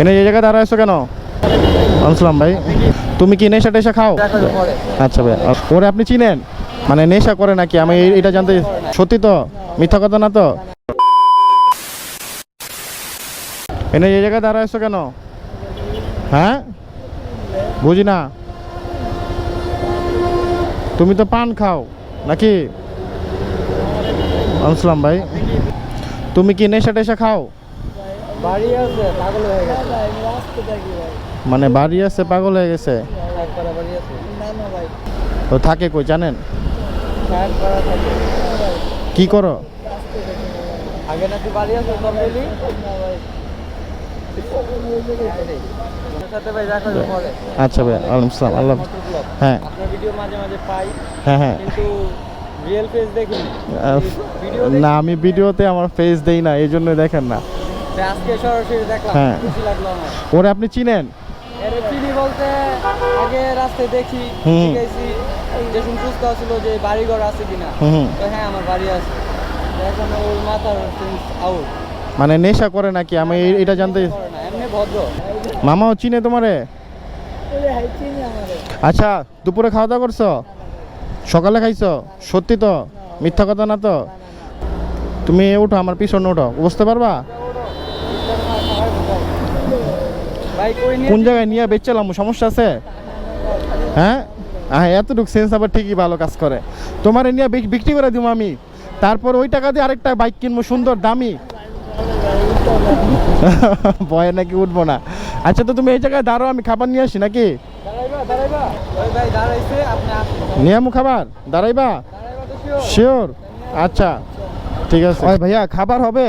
এনে এই জায়গায় দাঁড়ায় আছো কেন? আসসালাম ভাই। তুমি কি নেশা টেশা খাও? আচ্ছা ভাই ওরে আপনি চিনেন? মানে নেশা করে নাকি? আমি এটা জানতে সত্যি তো? মিথ্যা কথা না তো? এনে এই জায়গায় দাঁড়ায় আছো কেন? হ্যাঁ? বুঝি না। তুমি তো পান খাও, নাকি? আসসালাম ভাই। তুমি কি নেশা টেশা খাও? বাড়ি আছে পাগল হয়ে গেছে। মানে বাড়ি আছে পাগল হয়ে গেছে? তো থাকে কই জানেন? কি করো? আগে নাকি বাড়ি আছে কমপ্লিটলি আচ্ছা ভাই আলাইকুম সালাম আল্লাহ হ্যাঁ। আপনার ভিডিও মাঝে মাঝে পাই। হ্যাঁ হ্যাঁ। কিন্তু রিয়েল ফেস দেখিনি। না আমি ভিডিওতে আমার ফেস দেই না এই জন্য দেখেন না। আজকে সরাসরি দেখলাম হ্যাঁ। খুশি লাগল আমার। ওরে আপনি চিনেন? এর চিনি বলতে আগে রাস্তায় দেখি হুম। যে শুন সুস্থ ছিল যে বাড়িঘর আছে কিনা। হুম হুম। তো হ্যাঁ আমার বাড়ি আছে। তো এখন ওর মাথার সেন্স আউট মানে নেশা করে নাকি? আমি এটা জানতে এমনি ভদ্র। মামাও চিনে তোমারে? আচ্ছা দুপুরে খাওয়া দাওয়া করছ? সকালে খাইছো? সত্যি তো? মিথ্যা কথা না তো? তুমি উঠো আমার পিছনে উঠো। বুঝতে পারবা ভাই কই নিয়ে কোন জায়গায় নিয়ে বেচলাম সমস্যা আছে? হ্যাঁ? হ্যাঁ এতটুকু সেন্স আবার ঠিকই ভালো কাজ করে। তোমার নিয়ে বিক্রি করে দিব আমি। তারপর ওই টাকা দিয়ে আরেকটা বাইক কিনবো সুন্দর দামি। ভয়ে নাকি উঠবো না। আচ্ছা তো তুমি এই জায়গায় দাঁড়ো আমি খাবার নিয়ে আসি নাকি? দাঁড়াইবা দাঁড়াইবা ওই ভাই দাঁড়াইছে আপনি আসুন নিয়ে খাবার? দাঁড়াইবা? শিওর আচ্ছা ঠিক আছে। ভাইয়া খাবার হবে।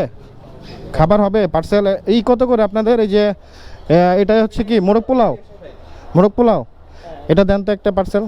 খাবার হবে পার্সেল এই কত করে আপনাদের? এই যে এটা হচ্ছে কি? মোরগ পোলাও? মোরগ পোলাও? এটা দেন তো একটা পার্সেল